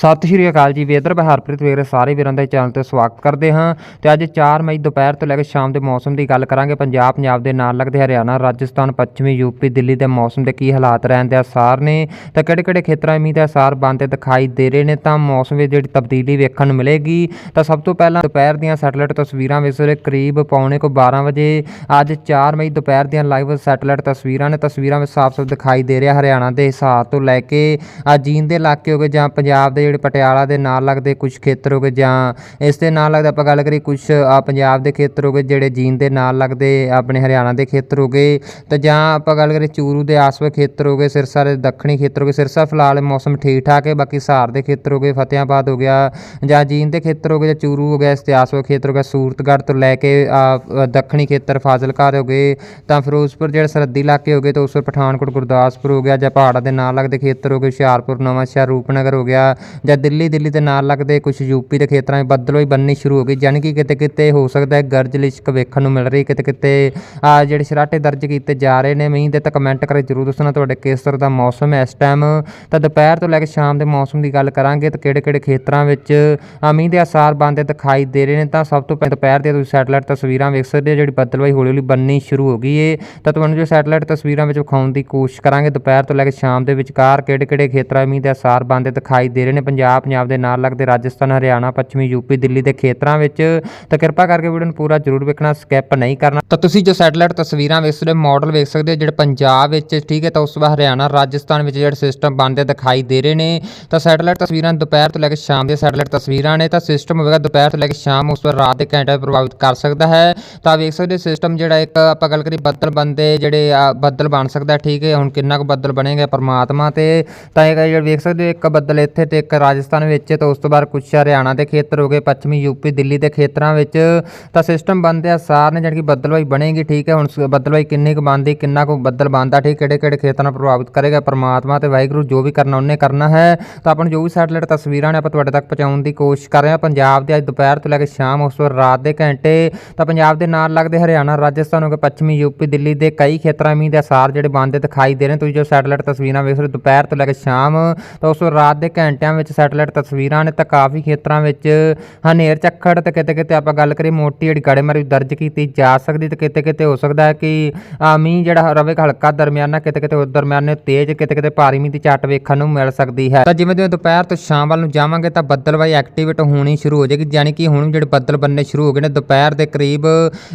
ਸਤਿ ਸ਼੍ਰੀ ਅਕਾਲ ਜੀ। ਵੇਦਰ ਬਹਾਰਪ੍ਰੀਤ ਵੀਰੇ ਸਾਰੇ ਵੀਰਾਂ ਦੇ ਚੈਨਲ ਤੇ ਸਵਾਗਤ ਕਰਦੇ ਹਾਂ ਤੇ ਅੱਜ 4 ਮਈ ਦੁਪਹਿਰ ਤੋਂ ਲੈ ਕੇ ਸ਼ਾਮ ਦੇ ਮੌਸਮ ਦੀ ਗੱਲ ਕਰਾਂਗੇ। ਪੰਜਾਬ ਪੰਜਾਬ ਦੇ ਨਾਲ ਲੱਗਦੇ ਹਰਿਆਣਾ, ਰਾਜਸਥਾਨ, ਪੱਛਮੀ, ਯੂਪੀ, ਦਿੱਲੀ ਦੇ ਮੌਸਮ ਦੇ ਕੀ ਹਾਲਾਤ ਰਹਿਣ ਦੇ ਅਸਾਰ ਨੇ ਤਾਂ ਕਿਹੜੇ ਕਿਹੜੇ ਖੇਤਰਾਂ 'ਚ ਮੀਂਹ ਦੇ ਅਸਾਰ ਬਣਦੇ ਦਿਖਾਈ ਦੇ ਰਹੇ ਨੇ ਤਾਂ ਮੌਸਮ ਵਿੱਚ ਜਿਹੜੀ ਤਬਦੀਲੀ ਵੇਖਣ ਨੂੰ ਮਿਲੇਗੀ। ਤਾਂ ਸਭ ਤੋਂ ਪਹਿਲਾਂ ਦੁਪਹਿਰ ਦੀਆਂ ਸੈਟਲਾਈਟ ਤਸਵੀਰਾਂ ਵਿੱਚ ਸਵੇਰੇ ਕਰੀਬ ਪੌਣੇ ਕੋ 12 ਵਜੇ ਅੱਜ 4 ਮਈ ਦੁਪਹਿਰ ਦੀਆਂ ਲਾਈਵ ਸੈਟਲਾਈਟ ਤਸਵੀਰਾਂ ਨੇ। ਤਸਵੀਰਾਂ ਵਿੱਚ ਸਾਫ਼-ਸਾਫ਼ ਦਿਖਾਈ ਦੇ ਰਿਹਾ ਹਰਿਆਣਾ ਦੇ ਹਿਸਾਰ ਤੋਂ ਲੈ ਕੇ ਆ ਜੀਂਦ ਦੇ ਇਲਾਕੇ ਹੋ ਗਏ ਜਾਂ ਪੰਜਾਬ ਦੇ ਜਿਹੜੇ ਪਟਿਆਲਾ ਦੇ ਨਾਲ ਲੱਗਦੇ ਕੁਝ ਖੇਤਰ ਹੋ ਗਏ ਜਾਂ ਇਸ ਦੇ ਨਾਲ ਲੱਗਦਾ ਆਪਾਂ ਗੱਲ ਕਰੀਏ ਕੁਝ ਪੰਜਾਬ ਦੇ ਖੇਤਰ ਹੋ ਗਏ ਜਿਹੜੇ ਜੀਂਦ ਦੇ ਨਾਲ ਲੱਗਦੇ ਆਪਣੇ ਹਰਿਆਣਾ ਦੇ ਖੇਤਰ ਹੋ ਗਏ ਤਾਂ ਜਾਂ ਆਪਾਂ ਗੱਲ ਕਰੀਏ ਚੂਰੂ ਦੇ ਆਸ-ਪਾਸ ਖੇਤਰ ਹੋ ਗਏ, ਸਿਰਸਾ ਦੇ ਦੱਖਣੀ ਖੇਤਰ ਹੋ ਗਏ, ਸਿਰਸਾ ਫਿਲਹਾਲ ਮੌਸਮ ਠੀਕ ਠਾਕ ਹੈ, ਬਾਕੀ ਸਹਾਰ ਦੇ ਖੇਤਰ ਹੋ ਗਏ, ਫਤਿਆਬਾਦ ਹੋ ਗਿਆ ਜਾਂ ਜੀਂਦ ਦੇ ਖੇਤਰ ਹੋ ਗਏ ਜਾਂ ਚੂਰੂ ਹੋ ਗਿਆ, ਇਸ ਦੇ ਆਸ-ਪਾਸ ਖੇਤਰ ਹੋ ਗਿਆ, ਸੂਰਤਗੜ੍ਹ ਤੋਂ ਲੈ ਕੇ ਦੱਖਣੀ ਖੇਤਰ, ਫਾਜ਼ਿਲਕਾ ਹੋ ਗਏ, ਤਾਂ ਫਿਰੋਜ਼ਪੁਰ ਜਿਹੜੇ ਸਰਹੱਦੀ ਇਲਾਕੇ ਹੋ ਗਏ ਤਾਂ ਉਸ ਪਠਾਨਕੋਟ, ਗੁਰਦਾਸਪੁਰ ਹੋ ਗਿਆ ਜਾਂ ਪਹਾੜਾਂ ਦੇ ਨਾਲ ਲੱਗਦੇ ਖੇਤਰ ਹੋ ਗਏ, ਹੁਸ਼ਿਆਰਪੁਰ, ਨਵਾਂਸ਼ਹਿਰ, ਰੂਪਨਗਰ ਹੋ ਗਿਆ ਜਾਂ ਦਿੱਲੀ ਦਿੱਲੀ ਦੇ ਨਾਲ ਲੱਗਦੇ ਕੁਝ ਯੂਪੀ ਦੇ ਖੇਤਰਾਂ 'ਚ ਬੱਦਲੋਈ ਬੰਨੀ ਸ਼ੁਰੂ ਹੋ ਗਈ ਯਾਨੀ ਕਿ ਕਿਤੇ ਕਿਤੇ ਹੋ ਸਕਦਾ ਹੈ ਗਰਜ ਲਿਸ਼ਕ ਵੇਖਣ ਨੂੰ ਮਿਲ ਰਹੀ ਕਿਤੇ ਕਿਤੇ, ਆ ਜਿਹੜੇ ਸ਼ਰਾਟੇ ਦਰਜ ਕੀਤੇ ਜਾ ਰਹੇ ਨੇ, ਮੀਂਹ ਦੇ ਤਾਂ ਕਮੈਂਟ ਕਰੇ ਜਰੂਰ ਦੱਸਣਾ ਤੁਹਾਡੇ ਕਿਸ ਤਰ੍ਹਾਂ ਦਾ ਮੌਸਮ ਹੈ ਇਸ ਟਾਈਮ ਤਾਂ ਦੁਪਹਿਰ ਤੋਂ ਲੈ ਕੇ ਸ਼ਾਮ ਦੇ ਮੌਸਮ ਦੀ ਗੱਲ ਕਰਾਂਗੇ ਤਾਂ ਕਿਹੜੇ ਕਿਹੜੇ ਖੇਤਰਾਂ ਵਿੱਚ ਮੀਂਹ ਦੇ ਆਸਾਰ ਬਣਦੇ ਦਿਖਾਈ ਦੇ ਰਹੇ ਨੇ, ਤਾਂ ਸਭ ਤੋਂ ਪਹਿਲਾਂ ਦੁਪਹਿਰ ਦੀਆਂ ਤੁਸੀਂ ਸੈਟਲਾਈਟ ਤਸਵੀਰਾਂ ਵੇਖ ਸਕਦੇ ਹੋ, ਜਿਹੜੀ ਬੱਦਲਵਾਈ ਹੌਲੀ ਹੌਲੀ ਬੰਨੀ ਸ਼ੁਰੂ ਹੋ ਗਈ ਏ। ਤਾਂ ਤੁਹਾਨੂੰ ਜੋ ਸੈਟਲਾਈਟ ਤਸਵੀਰਾਂ ਵਿੱਚ ਵਿਖਾਉਣ ਦੀ ਕੋਸ਼ਿਸ਼ ਕਰਾਂਗੇ, ਦੁਪਹਿਰ ਤੋਂ ਲੈ ਕੇ ਸ਼ਾਮ ਦੇ ਵਿਚਕਾਰ ਕਿਹੜੇ ਕਿਹੜੇ ਖੇਤਰਾਂ ਮੀਂਹ ਦੇ ਆਸਾਰ ਬਣਦੇ ਦਿਖਾਈ ਦੇ ਰਹੇ ਨੇ ਪੰਜਾਬ ਪੰਜਾਬ ਦੇ ਨਾਲ ਲੱਗਦੇ ਰਾਜਸਥਾਨ, ਹਰਿਆਣਾ, ਪੱਛਮੀ ਯੂਪੀ ਦਿੱਲੀ ਦੇ ਖੇਤਰਾਂ ਵਿੱਚ। ਤਾਂ ਕਿਰਪਾ ਕਰਕੇ ਵੀਡੀਓ ਨੂੰ ਪੂਰਾ ਜ਼ਰੂਰ ਵੇਖਣਾ ਸਕਿਪ ਨਹੀਂ ਕਰਨਾ। ਤਾਂ ਤੁਸੀਂ ਜੋ ਸੈਟਲਾਈਟ ਤਸਵੀਰਾਂ ਵੇਖ ਸਕਦੇ ਹੋ ਮਾਡਲ ਵੇਖ ਸਕਦੇ ਹੋ, ਜਿਹੜੇ ਪੰਜਾਬ ਵਿੱਚ, ਠੀਕ ਹੈ, ਤਾਂ ਉਸ ਤੋਂ ਬਾਅਦ ਹਰਿਆਣਾ, ਰਾਜਸਥਾਨ ਵਿੱਚ ਜਿਹੜੇ ਸਿਸਟਮ ਬਣਦੇ ਦਿਖਾਈ ਦੇ ਰਹੇ ਨੇ। ਤਾਂ ਸੈਟਲਾਈਟ ਤਸਵੀਰਾਂ ਦੁਪਹਿਰ ਤੋਂ ਲੈ ਕੇ ਸ਼ਾਮ ਦੀਆਂ ਸੈਟਲਾਈਟ ਤਸਵੀਰਾਂ ਨੇ। ਤਾਂ ਸਿਸਟਮ ਹੋਵੇਗਾ ਦੁਪਹਿਰ ਤੋਂ ਲੈ ਕੇ ਸ਼ਾਮ, ਉਸ ਤੋਂ ਬਾਅਦ ਰਾਤ ਦੇ ਘੰਟੇ ਪ੍ਰਭਾਵਿਤ ਕਰ ਸਕਦਾ ਹੈ। ਤਾਂ ਵੇਖ ਸਕਦੇ ਸਿਸਟਮ ਜਿਹੜਾ ਇੱਕ ਆਪਾਂ ਗੱਲ ਕਰੀ ਬੱਦਲ ਬੰਦੇ ਜਿਹੜੇ ਬੱਦਲ ਬਣ ਸਕਦਾ, ਠੀਕ ਹੈ, ਹੁਣ ਕਿੰਨਾ ਕੁ ਬੱਦਲ ਬਣੇਗਾ ਪਰਮਾਤਮਾ ਤੇ। ਤਾਂ ਇਹ ਜਿਹੜਾ ਵੇਖ ਸਕਦੇ ਹੋ, ਇੱਕ ਬੱਦਲ ਇੱਥੇ ਤੇ ਇੱਕ ਰਾਜਸਥਾਨ ਵਿੱਚ ਤੇ ਉਸ ਤੋਂ ਬਾਅਦ ਕੁਝ ਹਰਿਆਣਾ ਦੇ ਖੇਤਰ ਹੋ ਗਏ, ਪੱਛਮੀ ਯੂਪੀ, ਦਿੱਲੀ ਦੇ ਖੇਤਰਾਂ ਵਿੱਚ ਤਾਂ ਸਿਸਟਮ ਬੰਦੇ ਆਸਾਰ ਨੇ ਜਿਹੜੀ ਕਿ ਬੱਦਲਵਾਈ ਬਣੇਗੀ, ਠੀਕ ਹੈ, ਹੁਣ ਸ- ਬੱਦਲਵਾਈ ਕਿੰਨੀ ਕੁ ਬਣਦੀ, ਕਿੰਨਾ ਕੁ ਬੱਦਲ ਬਣਦਾ, ਠੀਕ ਕਿਹੜੇ ਕਿਹੜੇ ਖੇਤਰਾਂ ਨੂੰ ਪ੍ਰਭਾਵਿਤ ਕਰੇਗਾ, ਪਰਮਾਤਮਾ ਤੇ ਵਾਹਿਗੁਰੂ ਜੋ ਵੀ ਕਰਨਾ, ਉਹਨੇ ਕਰਨਾ ਹੈ। ਤਾਂ ਆਪਾਂ ਜੋ ਵੀ ਸੈਟਲਾਈਟ ਤਸਵੀਰਾਂ ਨੇ, ਆਪਾਂ ਤੁਹਾਡੇ ਤੱਕ ਪਹੁੰਚਾਉਣ ਦੀ ਕੋਸ਼ਿਸ਼ ਕਰ ਰਹੇ ਹਾਂ। ਪੰਜਾਬ ਦੇ ਅੱਜ ਦੁਪਹਿਰ ਤੋਂ ਲੈ ਕੇ ਸ਼ਾਮ, ਉਸ ਤੋਂ ਰਾਤ ਦੇ ਘੰਟੇ, ਤਾਂ ਪੰਜਾਬ ਦੇ ਨਾਲ ਲੱਗਦੇ ਹਰਿਆਣਾ, ਰਾਜਸਥਾਨ ਹੋ ਗਏ, ਪੱਛਮੀ ਯੂਪੀ, ਦਿੱਲੀ ਦੇ ਕਈ ਖੇਤਰਾਂ ਮੀਂਹ ਦੇ ਆਸਾਰ ਜਿਹੜੇ ਬਣਦੇ ਦਿਖਾਈ ਦੇ ਰਹੇ ਤੁਸੀਂ ਜੋ ਸੈਟਲਾਈਟ ਤਸਵੀਰਾਂ ਵੇਖ ਰਹੇ ਹੋ, ਦੁਪਹਿਰ ਤੋਂ ਲੈ ਕੇ ਸ਼ਾਮ, ਤਾਂ ਉਸ ਤੋਂ ਰਾਤ ਦੇ ਘੰਟਿਆਂ ਵਿੱਚ ਸੈਟਲਾਈਟ ਤਸਵੀਰਾਂ ਨੇ ਤਾਂ ਕਾਫੀ ਖੇਤਰਾਂ ਵਿੱਚ ਹਨੇਰ ਝੱਖੜ ਤੇ ਕਿਤੇ ਕਿਤੇ ਆਪਾਂ ਗੱਲ ਕਰੀਏ ਮੋਟੀ ਜਿਹੜੀ ਗੜੇਮਾਰੀ ਦਰਜ ਕੀਤੀ ਜਾ ਸਕਦੀ ਤੇ ਕਿਤੇ ਕਿਤੇ ਹੋ ਸਕਦਾ ਹੈ ਕਿ ਮੀਂਹ ਜਿਹੜਾ ਰਵੇਗਾ ਹਲਕਾ ਦਰਮਿਆਨਾ, ਕਿਤੇ ਕਿਤੇ ਦਰਮਿਆਨੇ ਤੇਜ਼, ਕਿਤੇ ਕਿਤੇ ਭਾਰੀ ਮੀਂਹ ਦੀ ਝੱਟ ਵੇਖਣ ਨੂੰ ਮਿਲ ਸਕਦੀ ਹੈ। ਤਾਂ ਜਿਵੇਂ ਜਿਵੇਂ ਦੁਪਹਿਰ ਤੋਂ ਸ਼ਾਮ ਵੱਲ ਨੂੰ ਜਾਵਾਂਗੇ ਤਾਂ ਬੱਦਲਵਾਈ ਐਕਟੀਵੇਟ ਹੋਣੀ ਸ਼ੁਰੂ ਹੋ ਜਾਏਗੀ ਯਾਨੀ ਕਿ ਹੁਣ ਜਿਹੜੇ ਬੱਦਲ ਬੰਨੇ ਸ਼ੁਰੂ ਹੋ ਗਏ ਨੇ, ਦੁਪਹਿਰ ਦੇ ਕਰੀਬ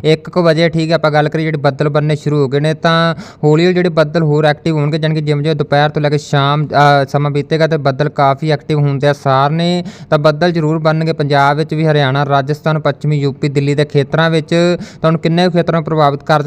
1:00 ਵਜੇ, ਠੀਕ ਹੈ, ਆਪਾਂ ਗੱਲ ਕਰੀਏ ਜਿਹੜੇ ਬੱਦਲ ਬੰਨੇ ਸ਼ੁਰੂ ਹੋ ਗਏ ਨੇ ਤਾਂ ਹੌਲੀ ਹੌਲੀ ਜਿਹੜੇ ਬੱਦਲ ਹੋਰ ਐਕਟਿਵ ਹੋਣਗੇ ਯਾਨੀ ਕਿ ਜਿਵੇਂ ਜਿਵੇਂ ਦੁਪਹਿਰ ਤੋਂ ਲੈ ਕੇ ਸ਼ਾਮ ਸਮਾਂ ਬੀਤੇਗਾ ਤੇ ਬੱਦਲ ਕਾਫੀ ਐਕਟਿਵ ਹੁੰਦੇ ਆ ਸਾਰ ਨੇ ਤਾਂ ਬੱਦਲ ਜ਼ਰੂਰ ਬਣਨਗੇ। ਪੰਜਾਬ ਵਿੱਚ ਵੀ, ਹਰਿਆਣਾ, ਰਾਜਸਥਾਨ, ਪੱਛਮੀ ਯੂਪੀ ਦਿੱਲੀ ਦੇ ਖੇਤਰਾਂ ਵਿੱਚ ਤੁਹਾਨੂੰ ਕਿੰਨੇ ਕੁ ਖੇਤਰਾਂ ਨੂੰ ਪ੍ਰਭਾਵਿਤ ਕਰ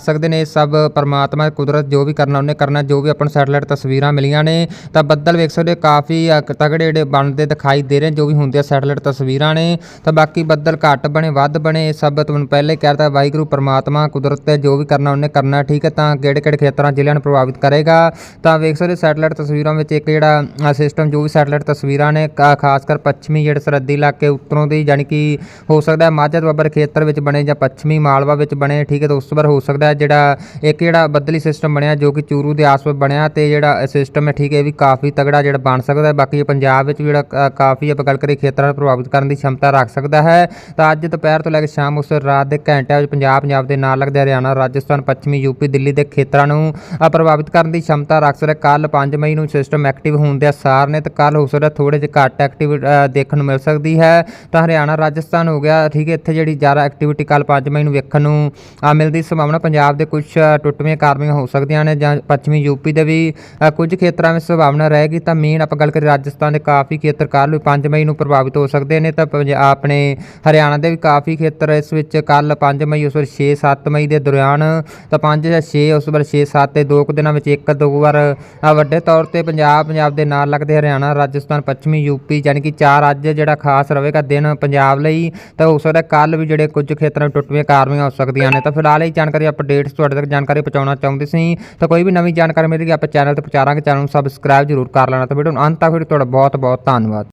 ਸਕਦੇ ਨੇ? ਇਹ ਸਭ ਪਰਮਾਤਮਾ ਕੁਦਰਤ ਜੋ ਵੀ ਕਰਨਾ ਉਹਨੇ ਕਰਨਾ, ਜੋ ਵੀ ਆਪਾਂ ਨੂੰ ਸੈਟਲਾਈਟ ਤਸਵੀਰਾਂ ਮਿਲੀਆਂ ਨੇ, ਤਾਂ ਬੱਦਲ ਵੇਖ ਸਕਦੇ ਕਾਫੀ ਤਗੜੇ ਜਿਹੜੇ ਬਣਦੇ ਦਿਖਾਈ ਦੇ ਰਹੇ ਜੋ ਵੀ ਹੁੰਦੇ ਆ ਸੈਟਲਾਈਟ ਤਸਵੀਰਾਂ ਨੇ। ਤਾਂ ਬਾਕੀ ਬੱਦਲ ਘੱਟ ਬਣੇ, ਵੱਧ ਬਣੇ, ਇਹ ਸਭ ਤੁਹਾਨੂੰ ਪਹਿਲੇ ਹੀ ਕਹਿ ਦਿੱਤਾ ਵਾਹਿਗੁਰੂ ਪਰਮਾਤਮਾ ਕੁਦਰਤ ਤੇ ਜੋ ਵੀ ਕਰਨਾ ਉਹਨੇ ਕਰਨਾ, ਠੀਕ ਹੈ? ਤਾਂ ਕਿਹੜੇ ਕਿਹੜੇ ਖੇਤਰਾਂ ਜ਼ਿਲ੍ਹਿਆਂ ਨੂੰ ਪ੍ਰਭਾਵਿਤ ਕਰੇਗਾ? ਤਾਂ ਵੇਖ ਸਕਦੇ ਸੈਟਲਾਈਟ ਤਸਵੀਰਾਂ ਵਿੱਚ ਇੱਕ ਜਿਹੜਾ ਸਿਸਟਮ ਜੋ ਵੀ ਸੈਟਲਾਈਟ ਤਸਵੀਰਾਂ ਨੇ, ਕਾ- ਖਾਸ ਕਰ ਪੱਛਮੀ ਜਿਹੜੇ ਸਰਹੱਦੀ ਇਲਾਕੇ ਉੱਤਰੋਂ ਦੀ ਯਾਨੀ ਕਿ ਹੋ ਸਕਦਾ ਹੈ ਮਾਝਾ ਦੁਆਬਰ ਖੇਤਰ ਵਿੱਚ ਬਣੇ ਜਾਂ ਪੱਛਮੀ ਮਾਲਵਾ ਵਿੱਚ ਬਣੇ, ਠੀਕ ਹੈ, ਤਾਂ ਉਸ ਤੋਂ ਬਾਅਦ ਹੋ ਸਕਦਾ ਹੈ ਜਿਹੜਾ ਇੱਕ ਜਿਹੜਾ ਬੱਦਲੀ ਸਿਸਟਮ ਬਣਿਆ ਜੋ ਕਿ ਚੂਰੂ ਦੇ ਆਸ-ਪਾਸ ਬਣਿਆ ਤੇ ਜਿਹੜਾ ਸਿਸਟਮ ਹੈ, ਠੀਕ ਹੈ, ਇਹ ਵੀ ਕਾਫੀ ਤਗੜਾ ਜਿਹੜਾ ਬਣ ਸਕਦਾ ਹੈ। ਬਾਕੀ ਪੰਜਾਬ ਵਿੱਚ ਵੀ ਜਿਹੜਾ ਕਾਫੀ ਆਪਾਂ ਗੱਲ ਕਰੀਏ ਖੇਤਰਾਂ ਨੂੰ ਪ੍ਰਭਾਵਿਤ ਕਰਨ ਦੀ ਸ਼ਮਤਾ ਰੱਖ ਸਕਦਾ ਹੈ। ਤਾਂ ਅੱਜ ਦੁਪਹਿਰ ਤੋਂ ਲੈ ਕੇ ਸ਼ਾਮ ਉਸ ਰਾਤ ਦੇ ਘੰਟਿਆਂ ਵਿੱਚ ਪੰਜਾਬ ਪੰਜਾਬ ਦੇ ਨਾਲ ਲੱਗਦੇ ਹਰਿਆਣਾ, ਰਾਜਸਥਾਨ, ਪੱਛਮੀ ਯੂਪੀ ਦਿੱਲੀ ਦੇ ਖੇਤਰਾਂ ਨੂੰ ਪ੍ਰਭਾਵਿਤ ਕਰਨ ਦੀ ਸ਼ਮਤਾ ਰੱਖ ਸਕਦਾ ਕੱਲ 5 ਮਈ ਨੂੰ ਸਿਸਟਮ ਐਕਟਿਵ ਹੋਣ ਦੇ ਅਸਾਰ ਨੇ ਤੇ ਕੱਲ ਹੋ ਸਕਦਾ ਥੋੜੇ ਜਿਹਾ ਘੱਟ ਐਕਟਿਵ ਦੇਖਣ ਨੂੰ ਮਿਲ ਸਕਦੀ ਹੈ। ਤਾਂ ਹਰਿਆਣਾ, ਰਾਜਸਥਾਨ ਹੋ ਗਿਆ, ਠੀਕ ਹੈ, ਇੱਥੇ ਜਿਹੜੀ ਜ਼ਿਆਦਾ ਐਕਟੀਵਿਟੀ ਕੱਲ 5 ਮਈ ਨੂੰ ਵੇਖਣ ਨੂੰ ਆ ਮਿਲਦੀ ਸੰਭਾਵਨਾ ਪੰਜਾਬ ਦੇ ਕੁਝ ਟੁੱਟਵੀਆਂ ਕਾਰਵਾਈਆਂ ਹੋ ਸਕਦੀਆਂ ਨੇ ਜਾਂ ਪੱਛਮੀ ਯੂਪੀ ਦੇ ਵੀ ਕੁਝ ਖੇਤਰਾਂ ਵਿੱਚ ਸੰਭਾਵਨਾ ਰਹੇਗੀ। ਤਾਂ ਮੇਨ ਆਪਾਂ ਗੱਲ ਕਰੀਏ ਰਾਜਸਥਾਨ ਦੇ ਕਾਫੀ ਖੇਤਰ ਕੱਲ 5 ਮਈ ਨੂੰ ਪ੍ਰਭਾਵਿਤ ਹੋ ਸਕਦੇ ਨੇ। ਤਾਂ ਪੰਜ- ਆਪਣੇ ਹਰਿਆਣਾ ਦੇ ਵੀ ਕਾਫੀ ਖੇਤਰ ਇਸ ਵਿੱਚ ਕੱਲ 5 ਮਈ, ਉਸ ਵਾਰ 6-7 ਮਈ ਦੇ ਦੌਰਾਨ, ਤਾਂ 5 ਜਾਂ 6 ਉਸ ਵਾਰ 6-7 ਤੇ ਦੋ ਕੁ ਦਿਨਾਂ ਵਿੱਚ ਇੱਕ ਦੋ ਵਾਰ ਵੱਡੇ ਤੌਰ ਤੇ ਪੰਜਾਬ ਪੰਜਾਬ ਦੇ ਨਾਲ ਲੱਗਦੇ ਹਰਿਆਣਾ ਰਾਜ ਰਾਜਸਥਾਨ, ਪੱਛਮੀ ਯੂਪੀ ਯਾਨੀ ਕਿ ਚਾਰ ਅੱਜ ਜਿਹੜਾ ਖਾਸ ਰਹੇਗਾ ਦਿਨ ਪੰਜਾਬ ਲਈ, ਤਾਂ ਹੋ ਸਕਦਾ ਕੱਲ ਵੀ ਜਿਹੜੇ ਕੁਝ ਖੇਤਰਾਂ ਵਿੱਚ ਟੁੱਟਵੀਆਂ ਕਾਰਵਾਈਆਂ ਹੋ ਸਕਦੀਆਂ ਨੇ। ਤਾਂ ਫਿਲਹਾਲ ਇਹ ਜਾਣਕਾਰੀ ਅਪਡੇਟਸ ਤੁਹਾਡੇ ਤੱਕ ਜਾਣਕਾਰੀ ਪਹੁੰਚਾਉਣਾ ਚਾਹੁੰਦੇ ਸੀ। ਤਾਂ ਕੋਈ ਵੀ ਨਵੀਂ ਜਾਣਕਾਰੀ ਮਿਲੇਗੀ, ਆਪਾਂ ਚੈਨਲ ਤੇ ਪਹੁੰਚਾਵਾਂਗੇ। ਚੈਨਲ ਨੂੰ ਸਬਸਕ੍ਰਾਈਬ ਜ਼ਰੂਰ ਕਰ ਲੈਣਾ। ਤਾਂ ਵੀਡੀਓ ਨੂੰ ਅੰਤ ਤੱਕ ਫਿਰ ਤੁਹਾਡਾ ਬਹੁਤ ਬਹੁਤ ਧੰਨਵਾਦ।